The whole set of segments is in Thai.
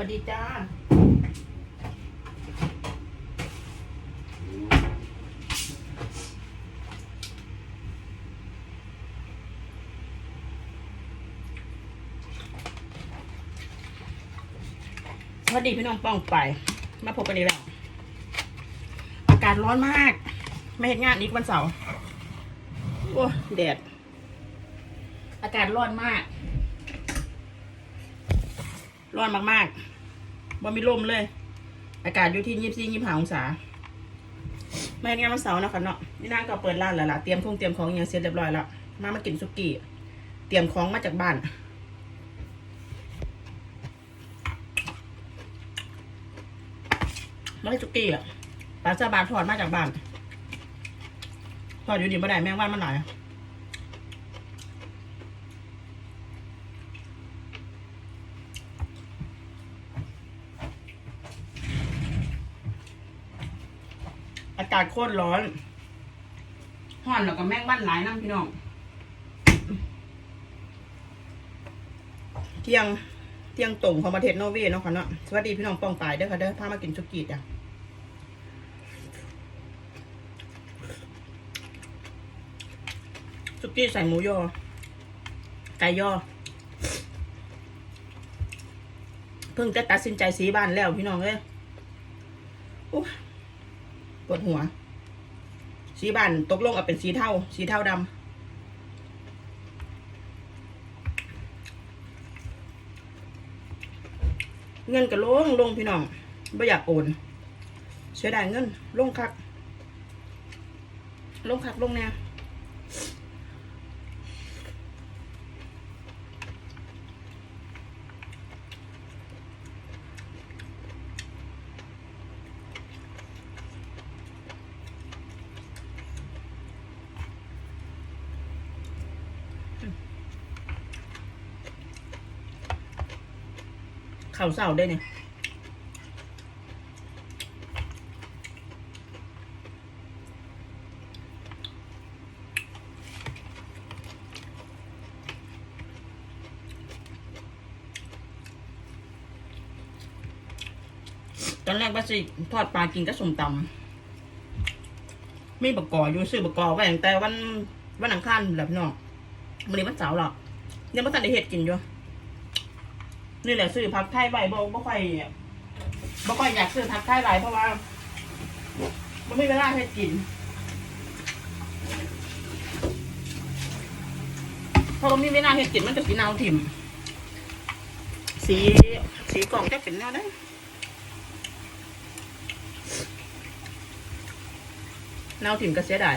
วัสดีจ้าสวัสดีพี่น้องป้องไป มาพบกันอีกแล้ว อากาศร้อนมาก ไม่เห็นงานอีกวันเสาร์โอ้แดด อากาศร้อนมาก ร้อนมากๆบ่มีลมเลย อากาศอยู่ที่ยี่สิบสี่ยี่สิบห้าองศาไม่เห็นงานวันเสาร์นะคะเนาะนี่นางก็เปิดร้านแล้วล่ะเตรียมคงเตรียมของอย่างเสร็จเรียบร้อยแล้วมามากินสุกี้ เตรียมของมาจากบ้านไม่ได้จุกี้อะปลาซาบาทอดมาจากบ้านทอดอยู่ดีไม่ได้แมงวันมันหน่อย อากาศโคตรร้อนห่อนแล้วก็แมงวันหลายน้ำพี่น้อง เที่ยงเที่ยงตรงของประเทศนอร์เวย์เนาะค่ะเนาะสวัสดีพี่น้องปองปายเด้อค่ะเด้อพามากินสุกี้จ้ะสุกี้ใส่หมูยอ ไก่ยอ เพิ่งจะตัดสินใจสีบ้านแล้วพี่น้องเอ้ยโอ้ย ปวดหัว สีบานตกลงเอาเป็นสีเทาสีเทาดำเงินก็ลงลงพี่น้องไม่อยากโอนเสียดายเงินลงคักลงคักลงแน่เาเศร้าได้เนี่ยตอนแรกว่าสิทอดปลากินก็สมตำมีบกกออยู่ซื้อบกกอไว้ตั้งแต่วันวันอังคารแหละพี่น้องวันนี้วันเสาร์หรอกยังไม่ทันได้เห็ดกินอยู่ นี่แหละซื้อผักไทยใบบ่บ่ค่อยบ่ค่อยอยากซื้อผักไทยหลายเพราะว่าบ่มีเวลาให้กินเพอบ่มีเวลาให้กินมันจะสีเนาถิ่มสีสีกล่องจะเป็นแนวได้เนาถิ่มก็เสียดาย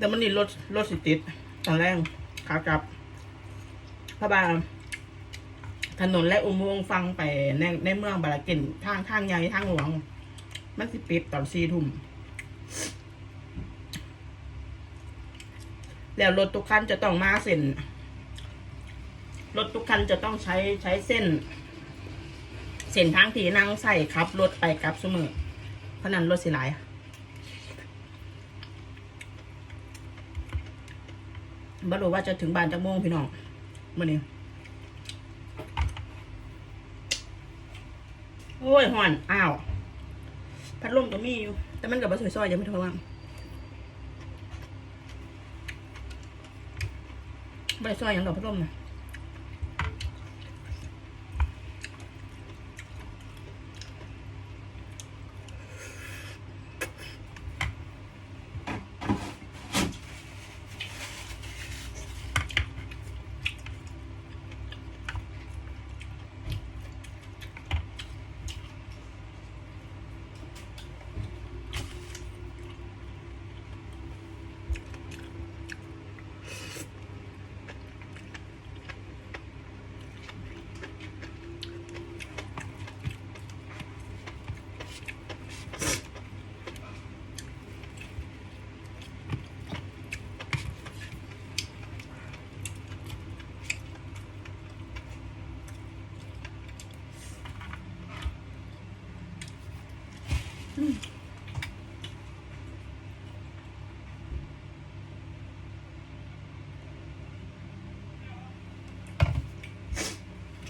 แต่มันนี่รถรถสิติด ตอนแรกขากลับพระบาถนนและอุโมงค์ฟังไปในในเมืองบาลาเกินทางทางใหญ่ทางหลวง มันสิปิดตอนสี่ทุ่มแล้วรถทุกคันจะต้องมาเส้น รถทุกคันจะต้องใช้ใช้เส้น เส้นทางที่นั่งใส่ขับ รถไปกลับเสมอเพราะนั้นรถสิหลาย บ่รู้ว่าจะถึงบ้านจักโมงพี่น้องมื่อนี้โอ้ยห่อนอ้าวพัดลมก็มีอยู่ แต่มันกับบะสวยๆยังไม่ทว่าใบซอยอย่างดอกพัดลมนะ ช่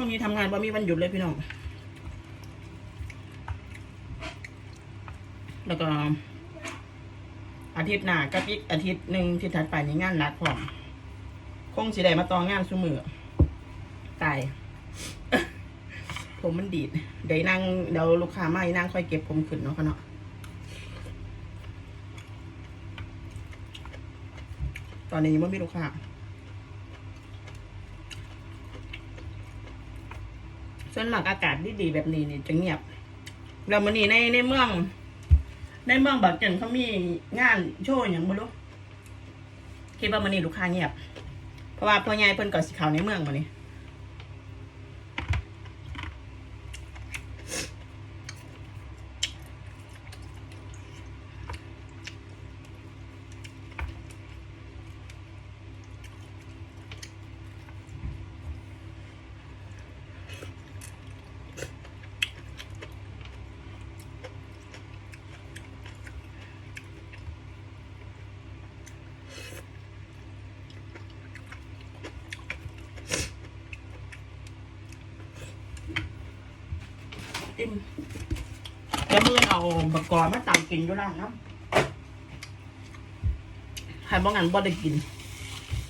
วงนี้ทำงานว่มีวันหยุดเลยพี่น้อง แล้วก็ อาทิตย์หน้ากับอีกอาทิตย์หนึ่งที่ถัดไปในงานหนักพอมคงสิได้มาตองงานซุมือตาย ผมมันดีดเดี๋ยวนั่งเดี๋ยวลูกค้ามาอีนั่งค่อยเก็บผมขึ้นเนาะค่ะเนาะตอนนี้ยังไม่มีลูกค้าส่วนหมากอากาศดีๆแบบนี้นี่จะเงียบแล้วมันนี่ในในเมือง ในเมืองบักเจินเขามีงานโชว์อย่างบ่รู้คิดว่ามันนี่ลูกค้าเงียบ เพราะว่าพ่อใหญ่เพิ่นก่อสิเขาในเมืองมานี่ อิ่มแล้วมือเอาบักกอมาตำกินอยู่ร้านนะใครบ้งั้นบ่ได้กิน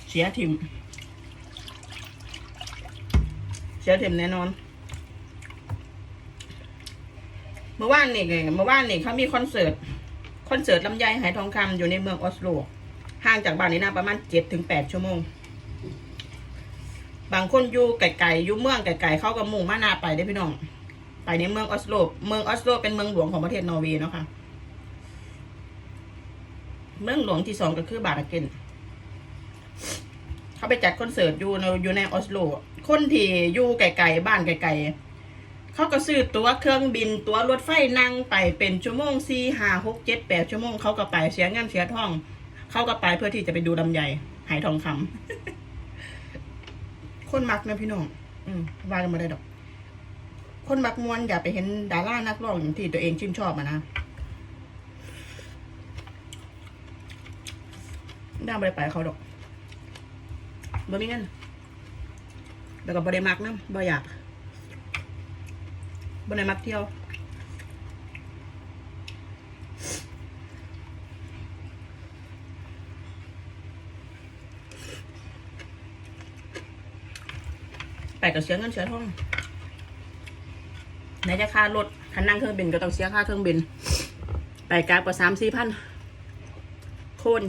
เสียทิมเสียทิมแน่นอน เมื่อวานนี่ไงเมื่อวานนี่เขามีคอนเสิร์ต คอนเสิร์ตลำไยหายทองคำอยู่ในเมืองออสโล ห่างจากบ้านนี่นะประมาณเจ็ดถึงแปดชั่วโมง บางคนอยู่ไกลๆอยู่เมืองไกลๆเขาก็มุ่งมานาไปได้พี่น้อง ไปในเมืองออสโล เมืองออสโลเป็นเมืองหลวงของประเทศนอร์เวย์เนาะค่ะ เมืองหลวงที่สองก็คือบาร์เกนเขาไปจัดคอนเสิร์ตอยู่ในอยู่ในออสโล คนที่อยู่ไกลๆบ้านไกลๆเขาก็ซื้อตั๋วเครื่องบินตั๋วรถไฟนั่งไปเป็นชั่วโมงสี่ห้าหกเจ็ดแปดชั่วโมงเขาก็ไปเสียเงินเสียทอง เขาก็ไปเพื่อที่จะไปดูลำไยหายทองคำคนมักนะพี่น้อง อืมว่ากันมาได้ดอก คนมักมวนอย่าไปเห็นดารานักร้องอย่างที่ตัวเองชื่นชอบอะนะได้ไม่ได้ไปเขาดอกบ่มีเงินแล้วก็บ่ได้มักนะบ่อยากบ่ได้มักเที่ยวไปก็เสียเงินเสียทอง นจะค่ารถคันนั่งเครื่องบินก็ต้องเสียค่าเครื่องบิน ไปกลางกว่าสามสี่พันโคน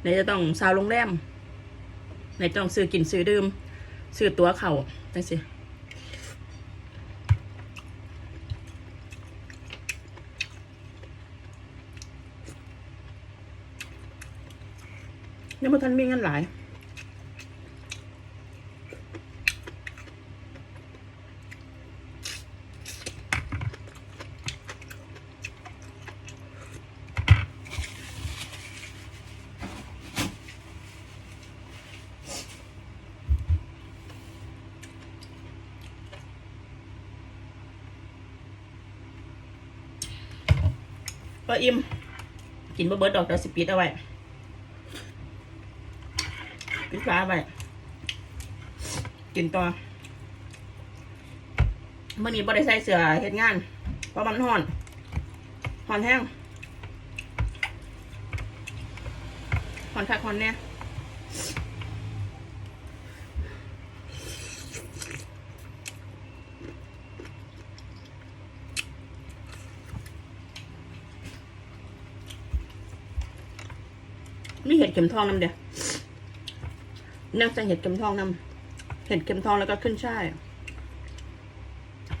ไหนจะต้องซาวโรงแรมไหนจะต้องซื้อกินซื้อดื่มซื้อตั๋วเข่าจังสิยังไม่ทันมีเงินหลาย ก็อิ่ม กินบะเบิดดอกเดี๋ยวสิปิดเอาไว้ปิดฟ้าไว้กินต่อเมื่อนี้บ่ได้ใส่เสื้อเฮ็ดงาน เพราะมันห่อนห่อนแห้งห่อนคักห่อนเนี่ย นี่เห็ดเข็มทองน้ำเดียวนั่งใส่เห็ดเข็มทองน้ำเห็ดเข็มทองแล้วก็ขึ้นช่าย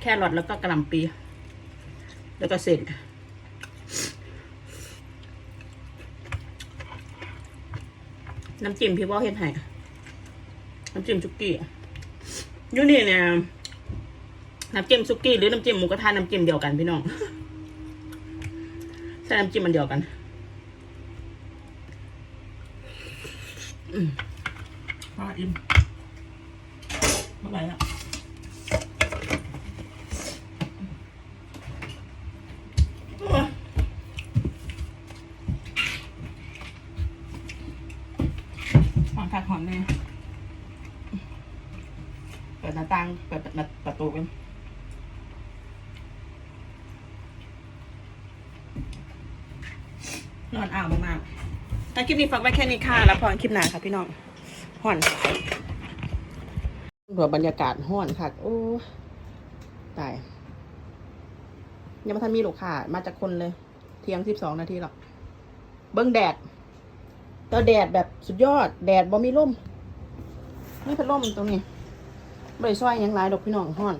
แครอทแล้วก็กระหล่ำปี แล้วก็เสร็จน้ำจิ้มพี่ว่าเฮ็ดให้น้ำจิ้มซุกี้ยู่นี่เนี่ยน้ำจิ้มซุกี้หรือน้ำจิ้มหมูกระทะน้ำจิ้มเดียวกันพี่น้องใช่น้ำจิ้มมันเดียวกัน อืมอ่าอิ่มเมื่อไหร่ละโอ้ยหอมผักหอมเลยเปิดหน้าต่าง เปิดประตูกันนอนอ่าวมาก ๆถ้าคลิปนี้ฝากไว้แค่นี้ค่ะ แล้วพอคลิปหน้าค่ะพี่น้องห่อนหัวบรรยากาศห่อนค่ะโอ้ตายยังไม่ทันมีลูกค้ามาจากคนเลย เที่ยงสิบสองนาทีหรอกเบิ้งแดดแตัวแดดแบบสุดยอด แดดบ่มีร่มนี่พัดลมตรงนี้บริซอยยังหลดอกพี่น้องห่อน